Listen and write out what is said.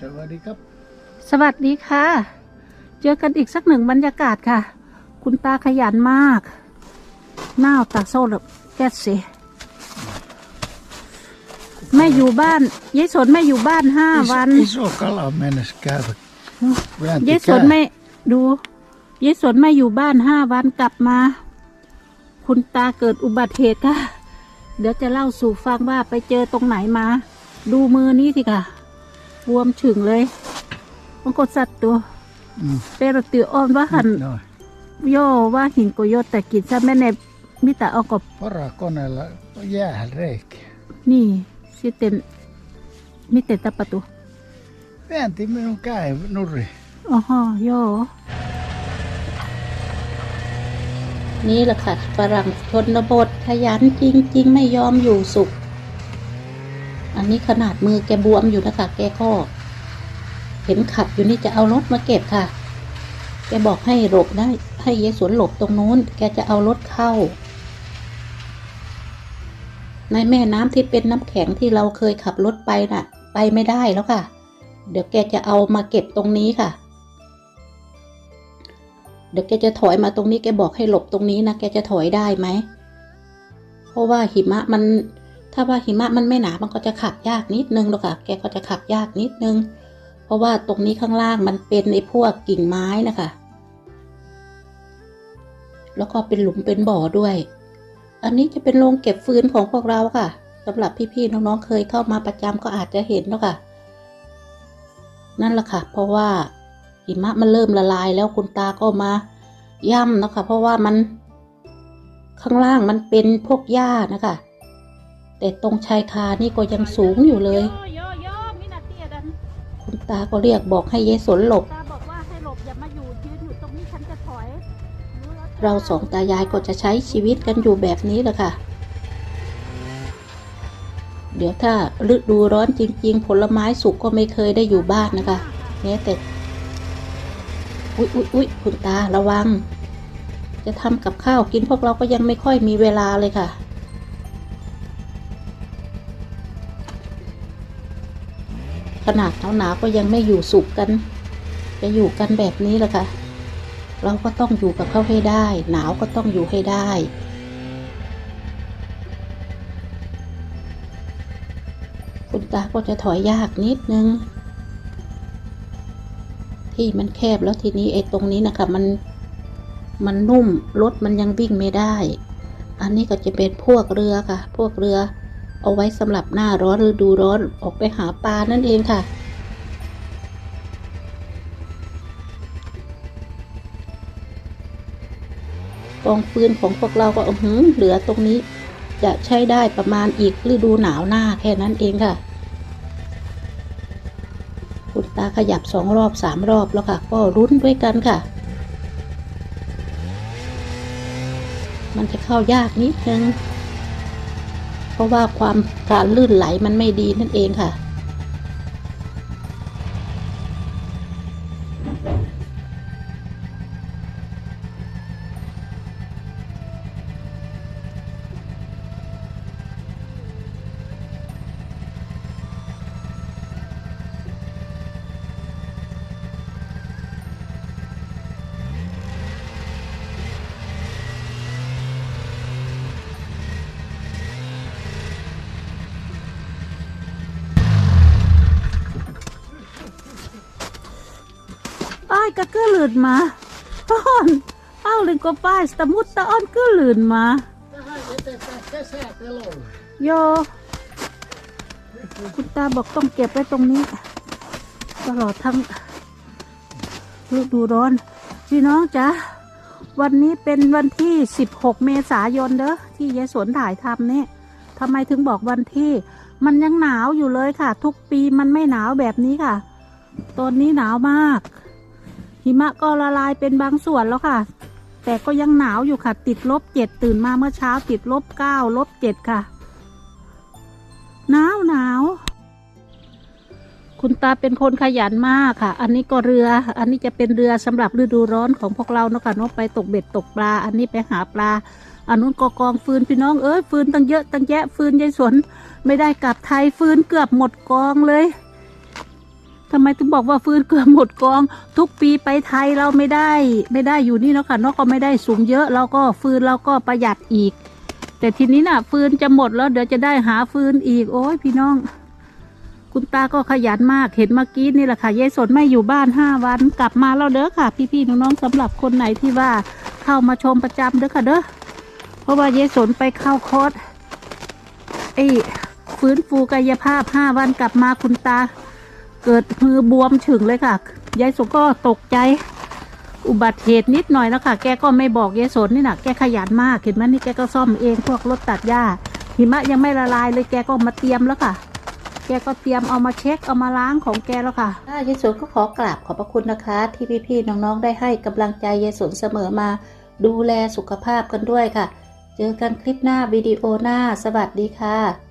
สวัสดีครับ สวัสดีค่ะ เจอกันอีกสักหนึ่งบรรยากาศค่ะ คุณตาขยันมากหน้าตาโซ่แบบแก๊สสิแม่อยู่บ้านยายสนแม่อยู่บ้านห้าวัน Iso kala mennessä käydä. ยายสนไม่ดูยายสนไม่อยู่บ้านห้าวันกลับมา คุณตาเกิดอุบัติเหตุค่ะ เดี๋ยวจะเล่าสู่ฟังว่าไปเจอตรงไหนมา ดูมือนี้สิค่ะ บวมฉึงเลยมันกดสัตว์ตัว Mm. เปรติออนว่าหัน Noin. โยว่าหินโกโยแต่กินซะแม่ในมิตาเอากับ Varakoneella jäähän reikä. นี่สิเต็นมิเต็นตะประตู Väänti minun käy nurri. อ๋อฮะโยนี่แหละค่ะฝรั่งชนบทขยันจริง ๆ ไม่ยอมอยู่สุข อันนี้ขนาดมือแกบวมอยู่นะคะแกก็เห็นขับอยู่นี่จะเอารถมาเก็บค่ะ แกบอกให้หลบได้ ให้เยายสวนหลบตรงนู้น แกจะเอารถเข้า ในแม่น้ำที่เป็นน้ำแข็งที่เราเคยขับรถไปน่ะ ไปไม่ได้แล้วค่ะ เดี๋ยวแกจะเอามาเก็บตรงนี้ค่ะ เดี๋ยวแกจะถอยมาตรงนี้ แกบอกให้หลบตรงนี้นะ แกจะถอยได้ไหม เพราะว่าหิมะมัน ถ้าว่าหิมะมันไม่หนามันก็จะขับยากนิดนึงหรอกค่ะ แกก็จะขับยากนิดนึง เพราะว่าตรงนี้ข้างล่างมันเป็นไอ้พวกกิ่งไม้นะคะ แล้วก็เป็นหลุมเป็นบ่อด้วย อันนี้จะเป็นโรงเก็บฟืนของพวกเราค่ะสำหรับพี่ๆน้องๆเคยเข้ามาประจำก็อาจจะเห็นแล้วค่ะ นั่นแหละค่ะ เพราะว่าหิมะมันเริ่มละลายแล้วคุณตาก็มาย่ำนะคะ เพราะว่ามันข้างล่างมันเป็นพวกหญ้านะคะ แต่ตรงชายคานี่ก็ยังสูงอยู่เลย คุณตาก็เรียกบอกให้เยายสนหลบตาบอกว่าให้หลบอย่ามาอยู่ยืนอยู่ตรงนี้ฉันจะถอยรู้แล้วเราสองตายายก็จะใช้ชีวิตกันอยู่แบบนี้แหละค่ะ เดี๋ยวถ้าฤดูร้อนจริง ๆ ผลไม้สุกก็ไม่เคยได้อยู่บ้านนะคะแม้แต่ อุ๊ยอุ๊ยอุ๊ยคุณตาระวัง จะทำกับข้าวกินพวกเราก็ยังไม่ค่อยมีเวลาเลยค่ะ ขนาดหนาวๆก็ยังไม่อยู่สุขกัน จะอยู่กันแบบนี้แหละค่ะ เราก็ต้องอยู่กับเขาให้ได้ หนาวก็ต้องอยู่ให้ได้ คุณตาก็จะถอยยากนิดนึง ที่มันแคบแล้วทีนี้ไอ้ตรงนี้นะคะมันมันนุ่มรถมันยังวิ่งไม่ได้ อันนี้ก็จะเป็นพวกเรือค่ะ พวกเรือ เอาไว้สำหรับหน้าร้อนฤดูร้อนออกไปหาปลานั่นเองค่ะ กองฟืนของพวกเราก็หือเหลือตรงนี้จะใช้ได้ประมาณอีกฤดูหนาวหน้าแค่นั้นเองค่ะ คุณตาขยับสองรอบสามรอบแล้วค่ะ ก็รุ้นด้วยกันค่ะ มันจะเข้ายากนิดนึง เพราะว่าความการลื่นไหลมันไม่ดีนั่นเองค่ะ ก็เกื้อหลืนมาต้อนเอาเลยก็ป้ายสมุดตะอ้อนเกื้อหลืนมาโยคุณตาบอกต้องเก็บไว้ตรงนี้ ตลอดทั้งฤดูร้อน พี่น้องจ๊ะ วันนี้เป็นวันที่ 16 เมษายนเด้อที่ยายสวนถ่ายทำเนี่ยทำไมถึงบอกวันที่ มันยังหนาวอยู่เลยค่ะ ทุกปีมันไม่หนาวแบบนี้ค่ะตอนนี้หนาวมาก หิมะก็ละลายเป็นบางส่วนแล้วค่ะ แต่ก็ยังหนาวอยู่ค่ะ ติดลบเจ็ดตื่นมาเมื่อเช้าติดลบเก้าลบเจ็ดค่ะ หนาวหนาวคุณตาเป็นคนขยันมากค่ะ อันนี้ก็เรือ อันนี้จะเป็นเรือสำหรับฤดูร้อนของพวกเราเนาะค่ะนาะไปตกเบ็ดตกปลา อันนี้ไปหาปลา อันนู้นก็กองฟืนพี่น้องเอ้ยฟืนตั้งเยอะตั้งแยะฟืนยายสวน ไม่ได้กลับไทยฟืนเกือบหมดกองเลย ทำไมถึงบอกว่าฟืนเกือบหมดกอง ทุกปีไปไทยเราไม่ได้ ไม่ได้อยู่นี่แล้วค่ะเนอกก็ไม่ได้สูงเยอะเราก็ฟืนเราก็ประหยัดอีก แต่ทีนี้น่ะ ฟืนจะหมดแล้วเดี๋ยวจะได้หาฟืนอีก โอ้ยพี่น้อง คุณตาก็ขยันมากเห็นเมื่อกี้นี่แหละค่ะยายสนไม่อยู่บ้านห้าวันกลับมาแล้วเด้อค่ะ พี่ๆน้องๆสำหรับคนไหนที่ว่าเข้ามาชมประจำเด้อค่ะเด้อเพราะว่ายายสนไปเข้าคอร์สไอ้ฟื้นฟูกายภาพห้าวันกลับมาคุณตา เกิดมือบวมฉึงเลยค่ะ ยายสนก็ตกใจ อุบัติเหตุนิดหน่อยแล้วค่ะแกก็ไม่บอกยายสนนี่นะแกขยันมากเห็นไหมนี่แกก็ซ่อมเองพวกรถตัดหญ้า หิมะยังไม่ละลายเลยแกก็มาเตรียมแล้วค่ะ แกก็เตรียมเอามาเช็คเอามาล้างของแกแล้วค่ะยายสนก็ขอกราบขอบพระคุณนะคะ ที่พี่ๆน้องๆได้ให้กำลังใจยายสนเสมอมา ดูแลสุขภาพกันด้วยค่ะ เจอกันคลิปหน้าวิดีโอหน้า สวัสดีค่ะ